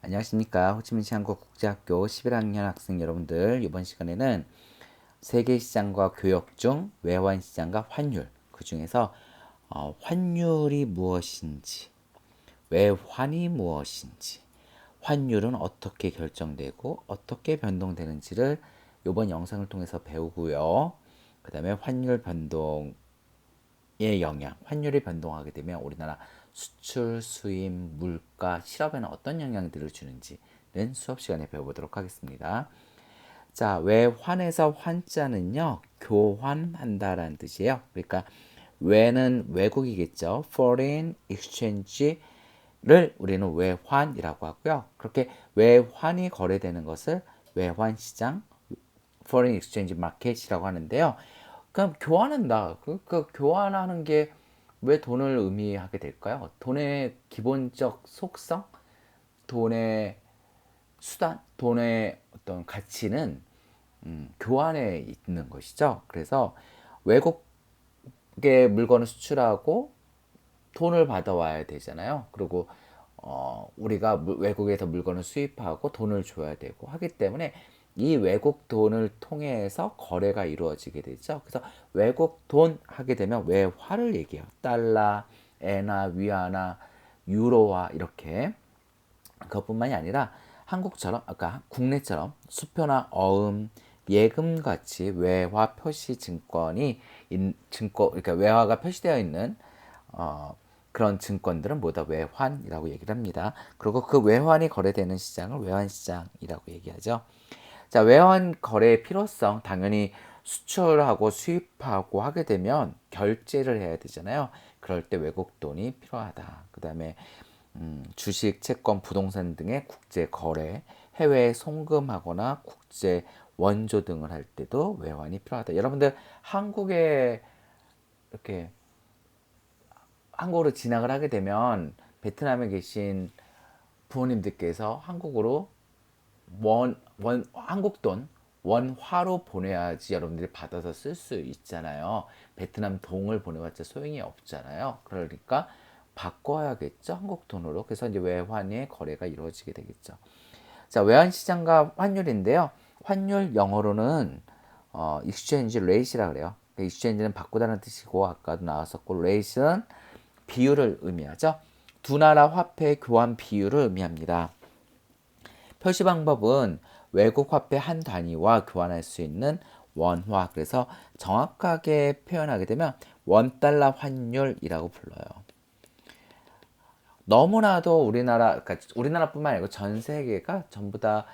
안녕하십니까. 호치민시 한국 국제학교 11학년 학생 여러분들. 이번 시간에는 세계 시장과 교역 중 외환 시장과 환율, 그 중에서 어, 환율이 무엇인지, 외환이 무엇인지, 환율은 어떻게 결정되고 어떻게 변동되는지를 이번 영상을 통해서 배우고요. 그 다음에 환율 변동 의 영향, 환율이 변동하게 되면 우리나라 수출, 수입, 물가, 실업에는 어떤 영향들을 주는지는 수업 시간에 배워보도록 하겠습니다. 자, 외환에서 환자는요, 교환한다라는 뜻이에요. 그러니까 외는 외국이겠죠. foreign exchange를 우리는 외환이라고 하고요. 그렇게 외환이 거래되는 것을 외환 시장, foreign exchange market이라고 하는데요. 그럼 교환한다. 그, 그 교환하는 게 왜 돈을 의미하게 될까요? 돈의 기본적 속성, 돈의 수단, 돈의 어떤 가치는 음, 교환에 있는 것이죠. 그래서 외국의 물건을 수출하고 돈을 받아와야 되잖아요. 그리고 어, 우리가 외국에서 물건을 수입하고 돈을 줘야 되고 하기 때문에 이 외국 돈을 통해서 거래가 이루어지게 되죠. 그래서 외국 돈 하게 되면 외화를 얘기해요. 달러, 엔화, 위안화, 유로화 이렇게 그것뿐만이 아니라 한국처럼 아까 국내처럼 수표나 어음, 예금 같이 외화 표시 증권이 인, 증권 그러니까 외화가 표시되어 있는 어, 그런 증권들은 뭐다 외환이라고 얘기를 합니다. 그리고 그 외환이 거래되는 시장을 외환 시장이라고 얘기하죠. 자, 외환 거래의 필요성 당연히 수출하고 수입하고 하게 되면 결제를 해야 되잖아요. 그럴 때 외국 돈이 필요하다. 그 다음에 음, 주식, 채권, 부동산 등의 국제 거래, 해외에 송금하거나 국제 원조 등을 할 때도 외환이 필요하다. 여러분들 한국에 이렇게 한국으로 진학을 하게 되면 베트남에 계신 부모님들께서 한국으로 원, 원, 한국 돈, 원화로 보내야지 여러분들이 받아서 쓸 수 있잖아요. 베트남 동을 보내봤자 소용이 없잖아요. 그러니까 바꿔야겠죠. 한국 돈으로. 그래서 이제 외환의 거래가 이루어지게 되겠죠. 자, 외환 시장과 환율인데요. 환율 영어로는 어, exchange rate이라 그래요. exchange는 바꾸다는 뜻이고 아까도 나왔었고 rate는 비율을 의미하죠. 두 나라 화폐 교환 비율을 의미합니다. 표시 방법은 외국 화폐 한 단위와 교환할 수 있는 원화. 그래서 정확하게 표현하게 되면 원달러 환율이라고 불러요. 너무나도 우리나라, 그러니까 우리나라뿐만 아니고 전 세계가 전부 다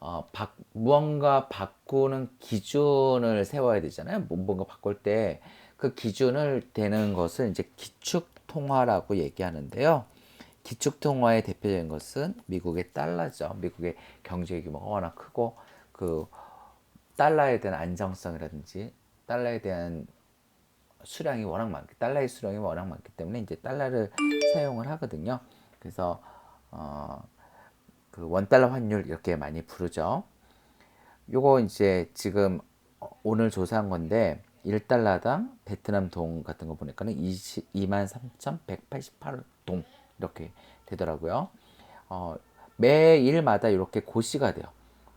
어, 바, 무언가 바꾸는 기준을 세워야 되잖아요. 뭐, 뭔가 바꿀 때 그 기준을 되는 것을 이제 기축 통화라고 얘기하는데요. 기축통화의 대표적인 것은 미국의 달러죠. 미국의 경제 규모가 워낙 크고 그 달러에 대한 안정성이라든지 달러에 대한 수량이 워낙 많기 달러의 수량이 워낙 많기 때문에 이제 달러를 사용을 하거든요. 그래서 어, 그 원달러 환율 이렇게 많이 부르죠. 요거 이제 지금 오늘 조사한 건데 1달러당 베트남 동 같은 거 보니까는 23,188동 이렇게 되더라고요. 어, 매일마다 이렇게 고시가 돼요.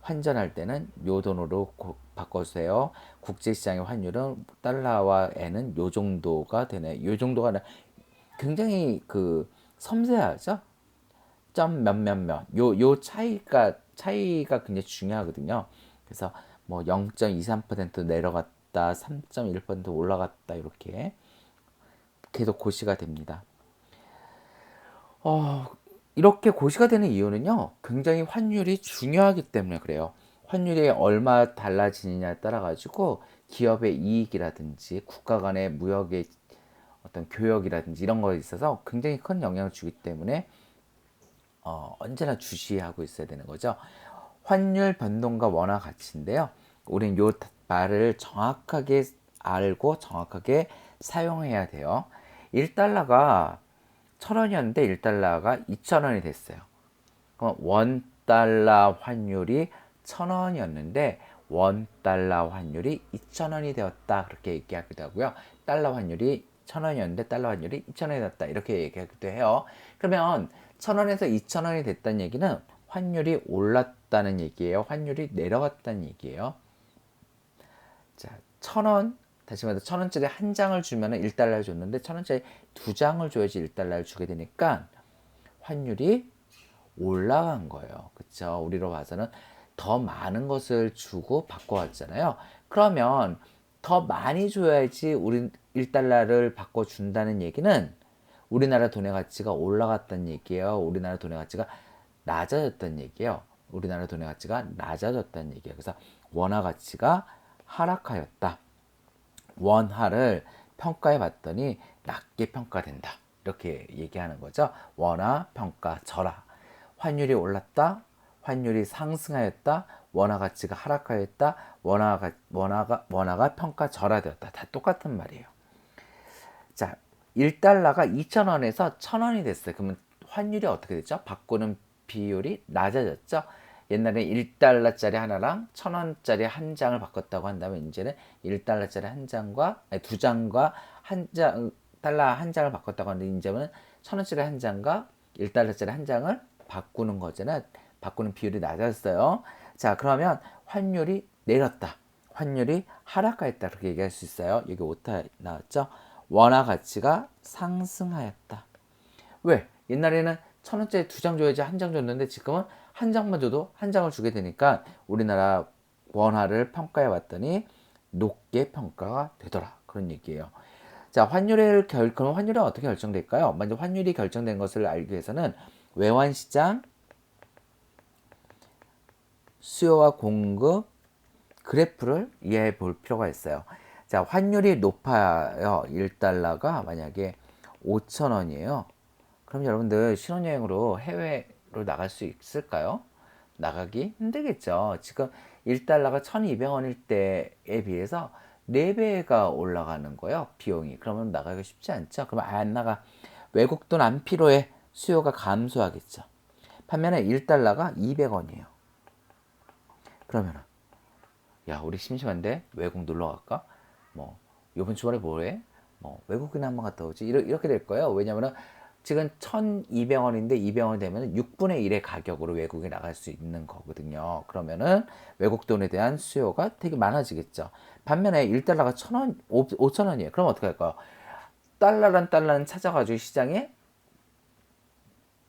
환전할 때는 요 돈으로 고, 바꿔주세요. 국제시장의 환율은 달러와 엔은 요 정도가 되네. 요 정도가 굉장히 그 섬세하죠. 점 몇 몇 몇. 요, 요 차이가, 차이가 굉장히 중요하거든요. 그래서 뭐 0.23% 내려갔다, 3.1% 올라갔다, 이렇게 계속 고시가 됩니다. 어, 이렇게 고시가 되는 이유는요, 굉장히 환율이 중요하기 때문에 그래요. 환율이 얼마 달라지느냐에 따라 가지고 기업의 이익이라든지 국가 간의 무역의 어떤 교역이라든지 이런 거에 있어서 굉장히 큰 영향을 주기 때문에 어, 언제나 주시하고 있어야 되는 거죠. 환율 변동과 원화 가치인데요. 우리는 요 말을 정확하게 알고 정확하게 사용해야 돼요. 1달러가 천 원이었는데 1달러가 2천 원이 됐어요. 그럼 원 달러 환율이 천 원이었는데 원 달러 환율이 2천 원이 되었다 그렇게 얘기하기도 하고요. 달러 환율이 천 원이었는데 달러 환율이 2천 원이 되었다 이렇게 얘기하기도 해요. 그러면 천 원에서 2천 원이 됐다는 얘기는 환율이 올랐다는 얘기예요. 환율이 내려갔다는 얘기예요. 자, 천 원, 다시 말해서 천 원짜리 한 장을 주면 은 1달러를 줬는데 천 원짜리 두 장을 줘야지 1달러를 주게 되니까 환율이 올라간 거예요. 그쵸? 우리로 봐서는 더 많은 것을 주고 바꿔왔잖아요. 그러면 더 많이 줘야지 우리 1달러를 바꿔준다는 얘기는 우리나라 돈의 가치가 올라갔다는 얘기예요. 우리나라 돈의 가치가 낮아졌다는 얘기예요. 우리나라 돈의 가치가 낮아졌다는 얘기예요. 그래서 원화 가치가 하락하였다. 원화를 평가해 봤더니 낮게 평가된다. 이렇게 얘기하는 거죠. 원화 평가 절하. 환율이 올랐다. 환율이 상승하였다. 원화 가치가 하락하였다. 원화가 원화가 원화가 평가 절하되었다. 다 똑같은 말이에요. 자, 1달러가 2,000원에서 1,000원이 됐어요. 그러면 환율이 어떻게 됐죠? 바꾸는 비율이 낮아졌죠. 옛날에 1달러짜리 하나랑 1,000원짜리 한 장을 바꿨다고 한다면 이제는 1달러짜리 한 장과 아니, 두 장과 한 장, 달러 한 장을 바꿨다고 하는데 이제는 1,000원짜리 한 장과 1달러짜리 한 장을 바꾸는 거잖아요. 바꾸는 비율이 낮았어요. 자, 그러면 환율이 내렸다. 환율이 하락하였다. 그렇게 얘기할 수 있어요. 여기 오타 나왔죠? 원화 가치가 상승하였다. 왜? 옛날에는 천 원짜리 두 장 줘야지 한 장 줬는데 지금은 한 장만 줘도 한 장을 주게 되니까 우리나라 원화를 평가해 봤더니 높게 평가가 되더라. 그런 얘기예요. 자, 환율을 결, 그럼 환율이 어떻게 결정될까요? 먼저 환율이 결정된 것을 알기 위해서는 외환 시장, 수요와 공급 그래프를 이해해 볼 필요가 있어요. 자, 환율이 높아요. 1달러가 만약에 5천원이에요. 그럼 여러분들 신혼여행으로 해외 로 나갈 수 있을까요? 나가기 힘들겠죠. 지금 1달러가 1200원일 때에 비해서 4배가 올라가는 거예요. 비용이. 그러면 나가기 쉽지 않죠. 그러면 안 나가. 외국 돈 안 필요해. 수요가 감소하겠죠. 반면에 1달러가 200원이에요. 그러면은 야 우리 심심한데 외국 놀러 갈까? 뭐 이번 주말에 뭐 해? 뭐 외국이나 한번 갔다 오지 이렇게 될 거예요. 왜냐면은 지금 1,200원인데 200원 되면 6분의 1의 가격으로 외국에 나갈 수 있는 거거든요. 그러면은 외국 돈에 대한 수요가 되게 많아지겠죠. 반면에 1달러가 1,000원, 5,000원이에요. 그럼 어떻게 할까요? 달러란 달러는 찾아가지고 시장에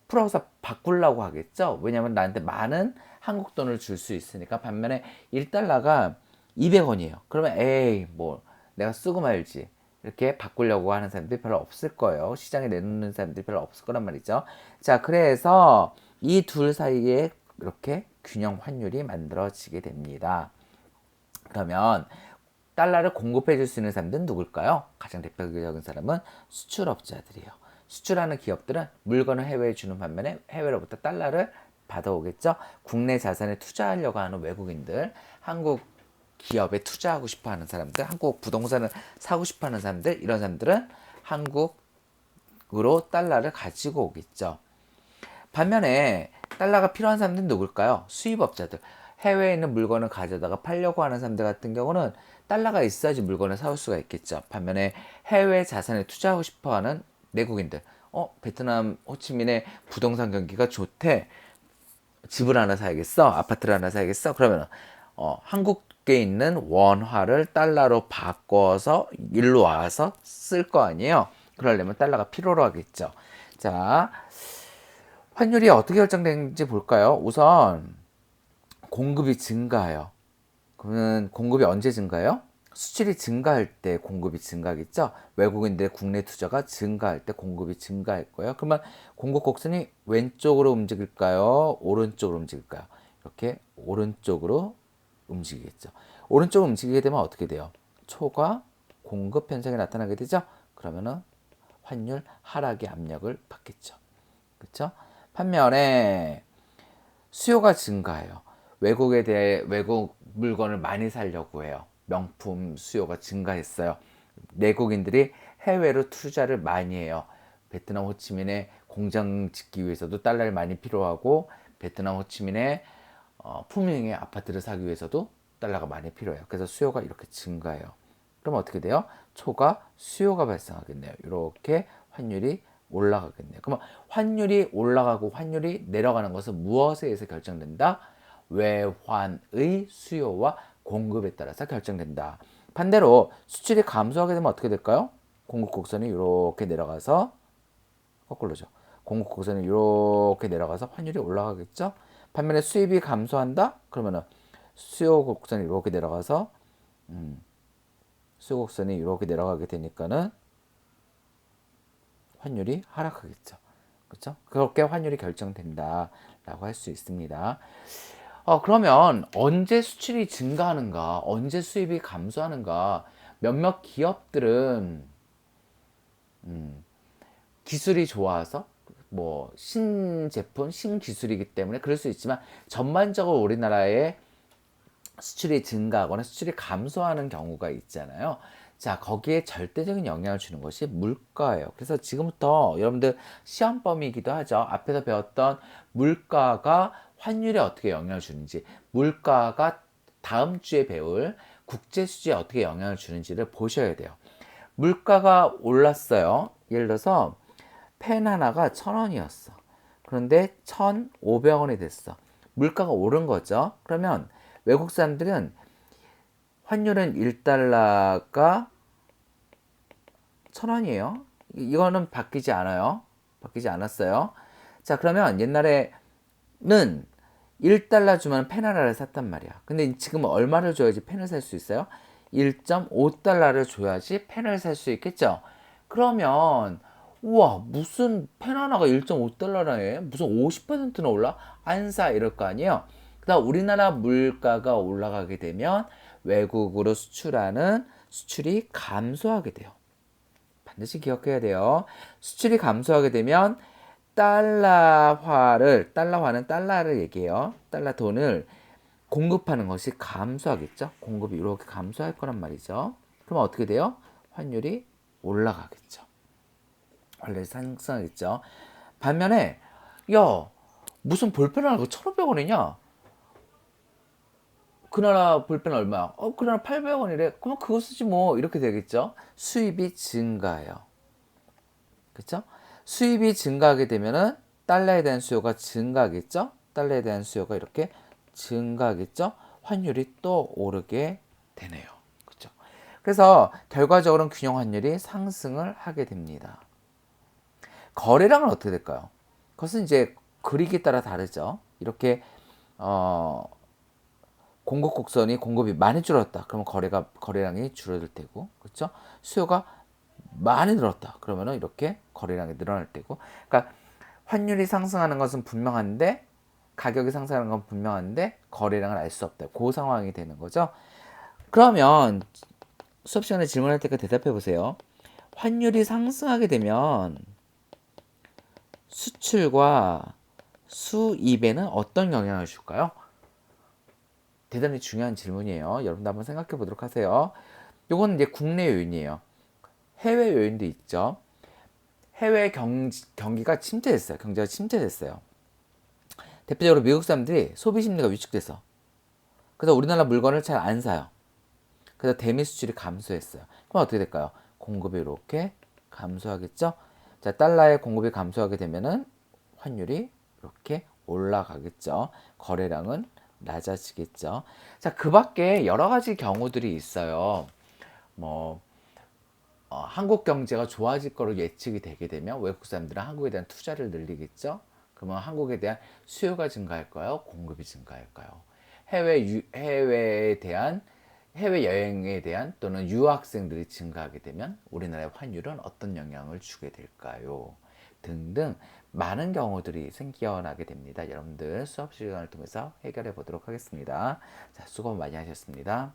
풀어서 바꾸려고 하겠죠. 왜냐면 나한테 많은 한국 돈을 줄 수 있으니까 반면에 1달러가 200원이에요. 그러면 에이 뭐 내가 쓰고 말지 이렇게 바꾸려고 하는 사람들이 별로 없을 거예요. 시장에 내놓는 사람들이 별로 없을 거란 말이죠. 자, 그래서 이 둘 사이에 이렇게 균형 환율이 만들어지게 됩니다. 그러면 달러를 공급해 줄 수 있는 사람들은 누굴까요? 가장 대표적인 사람은 수출업자들이에요. 수출하는 기업들은 물건을 해외에 주는 반면에 해외로부터 달러를 받아오겠죠. 국내 자산에 투자하려고 하는 외국인들, 한국 기업에 투자하고 싶어 하는 사람들, 한국 부동산을 사고 싶어 하는 사람들, 이런 사람들은 한국으로 달러를 가지고 오겠죠. 반면에 달러가 필요한 사람들은 누굴까요? 수입업자들. 해외에 있는 물건을 가져다가 팔려고 하는 사람들 같은 경우는 달러가 있어야지 물건을 사올 수가 있겠죠. 반면에 해외 자산에 투자하고 싶어 하는 내국인들. 어, 베트남 호치민의 부동산 경기가 좋대. 집을 하나 사야겠어? 아파트를 하나 사야겠어? 그러면 어, 한국 에 있는 원화를 달러로 바꿔서 일로 와서 쓸 거 아니에요? 그러려면 달러가 필요로 하겠죠. 자, 환율이 어떻게 결정되는지 볼까요? 우선 공급이 증가해요. 그러면 공급이 언제 증가해요? 수출이 증가할 때 공급이 증가하겠죠. 외국인들의 국내 투자가 증가할 때 공급이 증가할 거예요. 그러면 공급 곡선이 왼쪽으로 움직일까요? 오른쪽으로 움직일까요? 이렇게 오른쪽으로 움직이겠죠. 오른쪽으로 움직이게 되면 어떻게 돼요? 초과 공급 현상이 나타나게 되죠. 그러면은 환율 하락의 압력을 받겠죠. 그렇죠? 반면에 수요가 증가해요. 외국에 대해 외국 물건을 많이 살려고 해요. 명품 수요가 증가했어요. 내국인들이 해외로 투자를 많이 해요. 베트남 호치민에 공장 짓기 위해서도 달러를 많이 필요하고 베트남 호치민에 어, 품행의 아파트를 사기 위해서도 달러가 많이 필요해요. 그래서 수요가 이렇게 증가해요. 그럼 어떻게 돼요? 초과 수요가 발생하겠네요. 이렇게 환율이 올라가겠네요. 그러면 환율이 올라가고 환율이 내려가는 것은 무엇에 의해서 결정된다? 외환의 수요와 공급에 따라서 결정된다. 반대로 수출이 감소하게 되면 어떻게 될까요? 공급 곡선이 이렇게 내려가서 거꾸로죠. 공급 곡선이 이렇게 내려가서 환율이 올라가겠죠. 반면에 수입이 감소한다? 그러면은 수요 곡선이 이렇게 내려가서 음, 수요 곡선이 이렇게 내려가게 되니까는 환율이 하락하겠죠. 그렇죠? 그렇게 환율이 결정된다라고 할 수 있습니다. 어, 그러면 언제 수출이 증가하는가, 언제 수입이 감소하는가, 몇몇 기업들은 음, 기술이 좋아서 뭐 신제품, 신기술이기 때문에 그럴 수 있지만 전반적으로 우리나라의 수출이 증가하거나 수출이 감소하는 경우가 있잖아요. 자, 거기에 절대적인 영향을 주는 것이 물가예요. 그래서 지금부터 여러분들 시험 범위이기도 하죠. 앞에서 배웠던 물가가 환율에 어떻게 영향을 주는지, 물가가 다음 주에 배울 국제 수지에 어떻게 영향을 주는지를 보셔야 돼요. 물가가 올랐어요. 예를 들어서 펜 하나가 천 원이었어. 그런데 천 오백 원이 됐어. 물가가 오른 거죠. 그러면 외국 사람들은 환율은 1달러가 천 원이에요. 이거는 바뀌지 않아요. 바뀌지 않았어요. 자, 그러면 옛날에는 1달러 주면 펜 하나를 샀단 말이야. 근데 지금 얼마를 줘야지 펜을 살 수 있어요? 1.5달러를 줘야지 펜을 살 수 있겠죠? 그러면 우와 무슨 펜 하나가 1.5달러라에 무슨 50%나 올라? 안 사 이럴 거 아니에요? 그다음 우리나라 물가가 올라가게 되면 외국으로 수출하는 수출이 감소하게 돼요. 반드시 기억해야 돼요. 수출이 감소하게 되면 달러화를 달러화는 달러를 얘기해요. 달러 돈을 공급하는 것이 감소하겠죠. 공급이 이렇게 감소할 거란 말이죠. 그럼 어떻게 돼요? 환율이 올라가겠죠. 원래 상승하겠죠. 반면에 야 무슨 볼펜 하나 1,500원이냐? 그 나라 볼펜 얼마야? 어, 그 나라 800원이래. 그럼 그거 쓰지 뭐 이렇게 되겠죠. 수입이 증가해요. 그렇죠? 수입이 증가하게 되면은 달러에 대한 수요가 증가하겠죠. 달러에 대한 수요가 이렇게 증가하겠죠. 환율이 또 오르게 되네요. 그렇죠? 그래서 결과적으로는 균형 환율이 상승을 하게 됩니다. 거래량은 어떻게 될까요? 그것은 이제 그리기에 따라 다르죠. 이렇게 어, 공급 곡선이 공급이 많이 줄었다. 그러면 거래가 거래량이 줄어들 테고, 그렇죠? 수요가 많이 늘었다. 그러면은 이렇게 거래량이 늘어날 때고, 그러니까 환율이 상승하는 것은 분명한데 가격이 상승하는 건 분명한데 거래량을 알 수 없다. 그 상황이 되는 거죠. 그러면 수업 시간에 질문할 때까 대답해 보세요. 환율이 상승하게 되면 수출과 수입에는 어떤 영향을 줄까요? 대단히 중요한 질문이에요. 여러분도 한번 생각해 보도록 하세요. 요거는 이제 국내 요인이에요. 해외 요인도 있죠. 해외 경, 경기가 침체됐어요. 경제가 침체됐어요. 대표적으로 미국 사람들이 소비 심리가 위축돼서 그래서 우리나라 물건을 잘 안 사요. 그래서 대미 수출이 감소했어요. 그럼 어떻게 될까요? 공급이 이렇게 감소하겠죠? 자, 달러의 공급이 감소하게 되면은 환율이 이렇게 올라가겠죠. 거래량은 낮아지겠죠. 자, 그 밖에 여러 가지 경우들이 있어요. 뭐, 어, 한국 경제가 좋아질 거로 예측이 되게 되면 외국 사람들은 한국에 대한 투자를 늘리겠죠. 그러면 한국에 대한 수요가 증가할까요? 공급이 증가할까요? 해외 유, 해외에 대한 해외 여행에 대한 또는 유학생들이 증가하게 되면 우리나라의 환율은 어떤 영향을 주게 될까요? 등등 많은 경우들이 생겨나게 됩니다. 여러분들 수업 시간을 통해서 해결해 보도록 하겠습니다. 자, 수고 많이 하셨습니다.